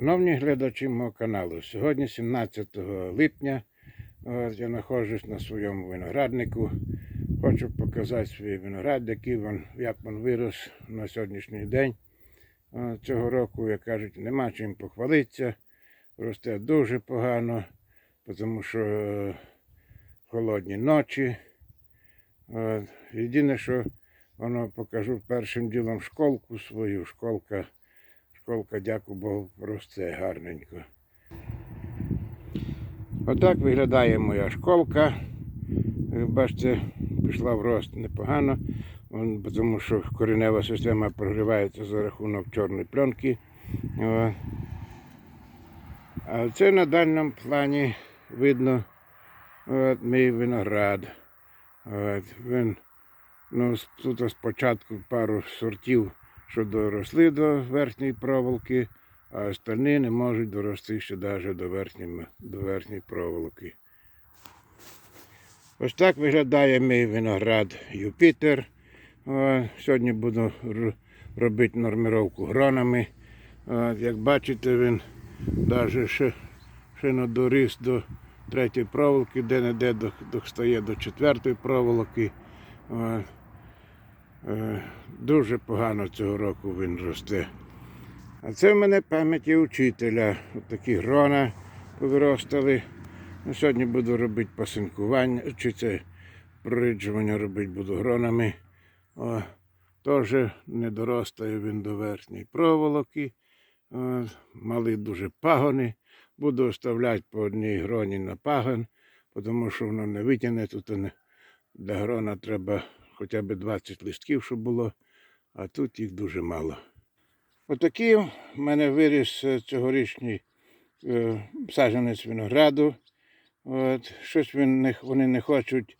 Шановні глядачі мого каналу, сьогодні 17 липня. Я знаходжусь на своєму винограднику. Хочу показати свій виноград, який він, як він вирос на сьогоднішній день. Цього року, як кажуть, нема чим похвалитися. Росте дуже погано, тому що е, холодні ночі. Єдине, що воно покажу першим ділом школку свою. Школка Школка, дякую Богу, росте гарненько. Отак виглядає моя школка. Бачите, пішла в рост непогано, тому що коренева система прогрівається за рахунок чорної пленки. А це на дальньому плані видно от, мій виноград. От, він, ну, тут спочатку пару сортів що доросли до верхньої проволоки, а остальні не можуть дорости ще навіть до верхньої, до верхньої проволоки. Ось так виглядає мій виноград Юпітер. Сьогодні буду робити норміровку гронами. Як бачите, він навіть ще, ще не доріс до третьої проволоки, де-не-де достає до четвертої проволоки. Е, Дуже погано цього року він росте. А це в мене пам'яті учителя. От такі грона повиростали. Ну, сьогодні буду робити пасинкування, чи це приджування робити буду гронами. О, теж не доростає він до верхньої проволоки. О, мали дуже пагони. Буду оставляти по одній гроні на пагон, тому що воно не витягне. Тут для грона треба хоча б 20 листків, щоб було, а тут їх дуже мало. Отакий в мене виріс е, цьогорічний е, саджанець винограду. От, щось він не, вони не хочуть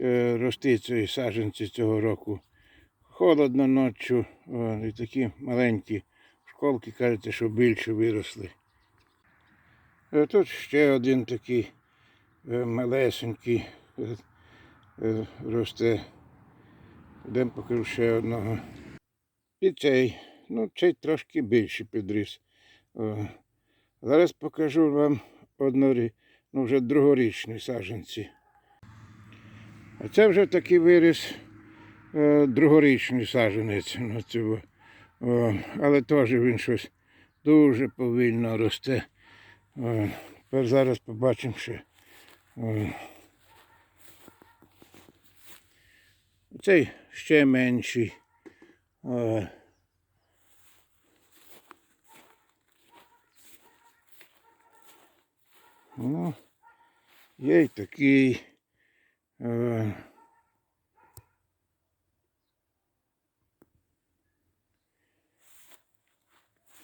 е, рости ці саджанці цього року. Холодно ночі, і такі маленькі школки, кажете, що більше виросли. Е, Тут ще один такий е, малесенький росте. Йдемо покажу ще одного. І цей, ну, цей трошки більший підріс. О, Зараз покажу вам однорі, ну, вже другорічні саджанці. А це вже такий виріс е, другорічний саджанець. на цього. О, але теж він щось дуже повільно росте. О, тепер зараз побачимо ще. О, Цей ще менший. О. Ну, є й такий. Е.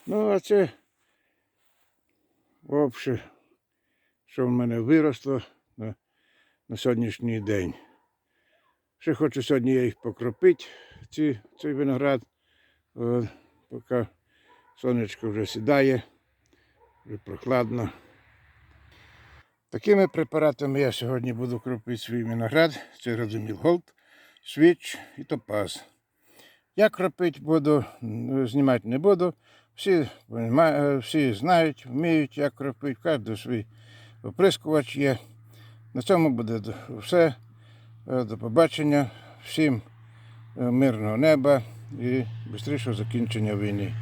Ну, а це взагалі, що в мене виросло на, на сьогоднішній день. Ще хочу сьогодні я їх покропити, ці, цей виноград, От, поки сонечко вже сідає, вже прохладно. Такими препаратами я сьогодні буду кропити свій виноград. Це Радоміл Голд, Свіч і Топаз. Я кропити буду, знімати не буду. Всі, е, всі знають, вміють, як кропити, кожен свій оприскувач є. На цьому буде все. Е, До побачення. Всім е, мирного неба і швидшого закінчення війни.